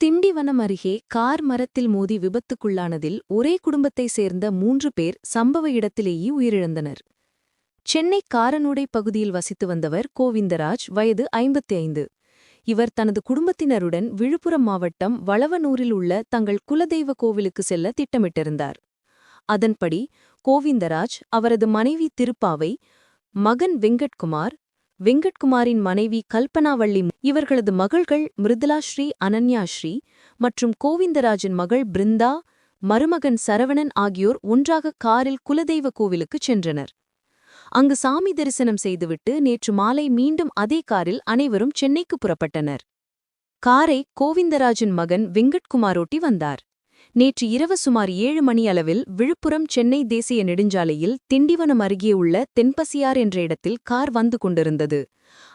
திண்டிவனம் அருகே கார் மரத்தில் மோதி விபத்துக்குள்ளானதில் ஒரே குடும்பத்தைச் சேர்ந்த மூன்று பேர் சம்பவ இடத்திலேயே உயிரிழந்தனர். சென்னை காரனூடை பகுதியில் வசித்து வந்தவர் கோவிந்தராஜ் வயது ஐம்பத்தி ஐந்து இவர் தனது குடும்பத்தினருடன் விழுப்புரம் மாவட்டம் வளவனூரில் உள்ள தங்கள் குலதெய்வ கோவிலுக்கு செல்ல திட்டமிட்டிருந்தார். அதன்படி கோவிந்தராஜ் அவரது மனைவி திருப்பாவை மகன் வெங்கட்குமார் வெங்கட்குமாரின் மனைவி கல்பனாவள்ளி இவர்களது மகள்கள் மிருதுலாஸ்ரீ அனன்யாஸ்ரீ மற்றும் கோவிந்தராஜின் மகள் பிருந்தா மருமகன் சரவணன் ஆகியோர் ஒன்றாக காரில் குலதெய்வ கோவிலுக்குச் சென்றனர். அங்கு சாமி தரிசனம் செய்துவிட்டு நேற்று மாலை மீண்டும் அதே காரில் அனைவரும் சென்னைக்கு புறப்பட்டனர். காரை கோவிந்தராஜின் மகன் வெங்கட்குமாரோட்டி வந்தார். நேற்று இரவு சுமார் ஏழு மணி அளவில் விழுப்புரம் சென்னை தேசிய நெடுஞ்சாலையில் திண்டிவனம் அருகே உள்ள தென்பசியார் என்ற இடத்தில் கார் வந்து கொண்டிருந்தது.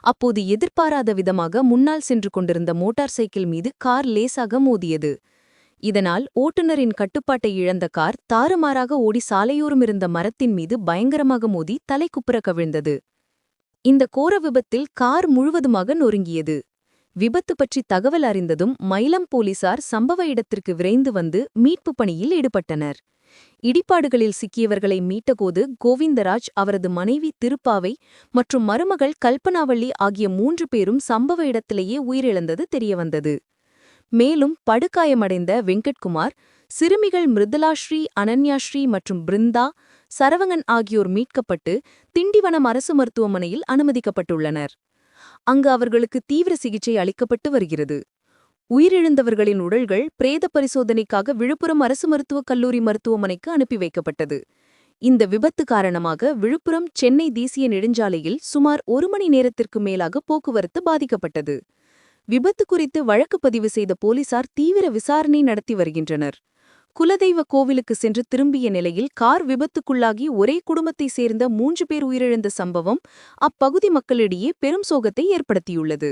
அப்போது எதிர்பாராத விதமாக முன்னால் சென்று கொண்டிருந்த மோட்டார் சைக்கிள் மீது கார் லேசாக மோதியது. இதனால் ஓட்டுநரின் கட்டுப்பாட்டை இழந்த கார் தாறுமாறாக ஓடி சாலையோரமிருந்த மரத்தின் மீது பயங்கரமாக மோதி தலைக்குப்புற கவிழ்ந்தது. இந்த கோர விபத்தில் கார் முழுவதுமாக நொறுங்கியது. விபத்து பற்றி தகவல் அறிந்ததும் மயிலம் போலீசார் சம்பவ இடத்திற்கு விரைந்து வந்து மீட்புப் பணியில் ஈடுபட்டனர். இடிபாடுகளில் சிக்கியவர்களை மீட்டபோது கோவிந்தராஜ் அவரது மனைவி திருப்பாவை மற்றும் மருமகள் கல்பனாவள்ளி ஆகிய மூன்று பேரும் சம்பவ இடத்திலேயே உயிரிழந்தது தெரியவந்தது. மேலும் படுகாயமடைந்த வெங்கட்குமார் சிறுமிகள் மிருதலாஸ்ரீ அனன்யாஸ்ரீ மற்றும் பிருந்தா சரவங்கன் ஆகியோர் மீட்கப்பட்டு திண்டிவனம் அரசு மருத்துவமனையில் அனுமதிக்கப்பட்டுள்ளனர். அங்கு அவர்களுக்கு தீவிர சிகிச்சை அளிக்கப்பட்டு வருகிறது. உயிரிழந்தவர்களின் உடல்கள் பிரேத பரிசோதனைக்காக விழுப்புரம் அரசு மருத்துவக் கல்லூரி மருத்துவமனைக்கு அனுப்பி வைக்கப்பட்டது. இந்த விபத்து காரணமாக விழுப்புரம் சென்னை தேசிய நெடுஞ்சாலையில் சுமார் ஒரு மணி நேரத்திற்கு மேலாக போக்குவரத்து பாதிக்கப்பட்டது. விபத்து குறித்து வழக்கு பதிவு செய்த போலீசார் தீவிர விசாரணை நடத்தி வருகின்றனர். குலதெய்வ கோவிலுக்கு சென்று திரும்பிய நிலையில் கார் விபத்துக்குள்ளாகி ஒரே குடும்பத்தைச் சேர்ந்த மூன்று பேர் உயிரிழந்த சம்பவம் அப்பகுதி மக்களிடையே பெரும் சோகத்தை ஏற்படுத்தியுள்ளது.